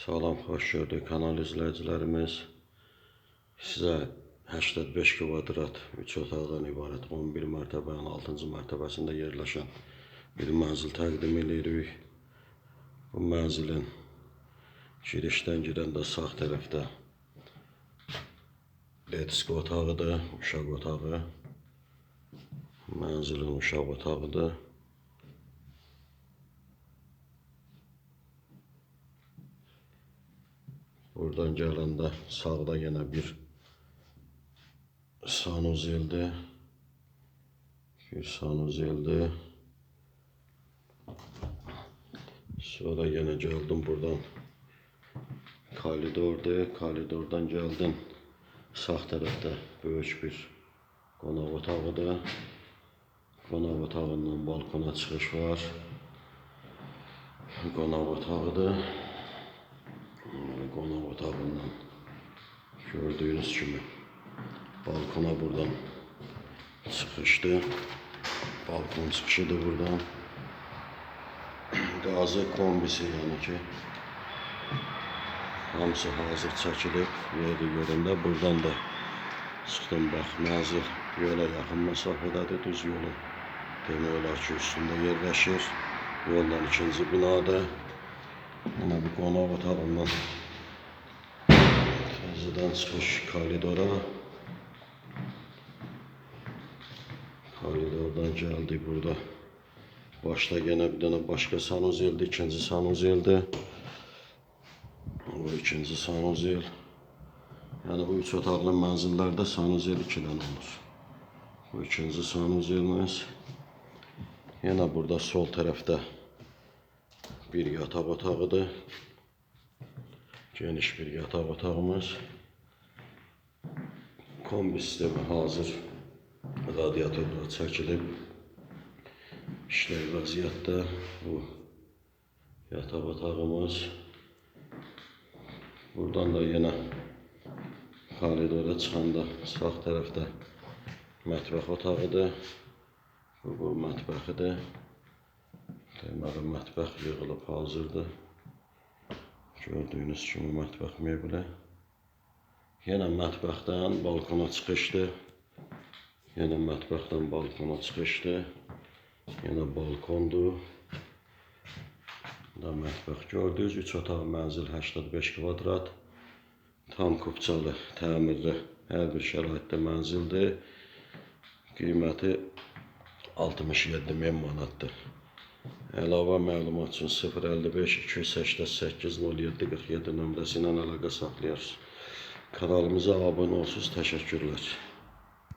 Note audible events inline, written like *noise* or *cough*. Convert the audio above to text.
Salam, xoş gördük kanal izləyicilərimiz. Sizə 85 kvadrat 3 otaqdan ibarət 11 mərtəbənin 6-cı mərtəbəsində yerləşən bir mənzil təqdim edirik. Bu mənzilin girişdən girəndə sağ tərəfdə Letsko otağıdır, uşaq otağı. Mənzilin uşaq otağıdır. Buradan gelende sağda yine bir sanuzelde bir sanuzelde sonra yine geldim buradan koridorda koridordan geldim sağ tarafta büyük bir konak otağı da konak otağından balkona çıkış var. Konak otağıdır Bunları qonaq otağından gördüğünüz kimi balkona buradan çıxışdır. Balkon çıxışıdır buradan. *clears throat* Qazı kombisi yəni ki hamısı hazır çəkilib yeri yerində. Buradan da çıxdım bax mənzil yola yaxın məsafədədir, düz yolun demək olar ki üstündə yerləşir. Yoldan ikinci binadır. Yine bir qonaq otağından təzədən çıxış koridora. Koridordan geldik burada. Başta gene bir tane başka sanuzeldi, ikinci sanuzeldi. Bu ikinci sanuzel. Yani bu üç otaqlı mənzillərdə sanuzel iki dənə olur. Bu ikinci sanuzelimiz. Yine burada sol tərəfdə bir yataq otağıdır. Geniş bir yataq otağımız. Kombi sistemi hazır. Radiatorlar çəkilib. İşlər vəziyyətdə. Bu yataq otağımız. Buradan da yenə koridora çıxanda sağ tərəfdə mətbəx otağıdır. Bu, bu mətbəxidir. Deməli mətbəx yığılıb hazırdır. Gördüyünüz kimi mətbəx mebeli. Yenə mətbəxdən balkona çıxışdır. Yenə mətbəxdən balkona çıxışdır. Yenə balkondur. Da mətbəx gördünüz. 3 otaq mənzil 85 kvadrat. Tam kupçalı, təmirli, hər bir şəraitdə mənzildir. Qiyməti 67 min manatdır. Əlavə məlumat üçün 055 288 07 47 nömrəsi ilə əlaqə saxlayırsınız. Kanalımıza abunə olsunuz. Təşəkkürlər.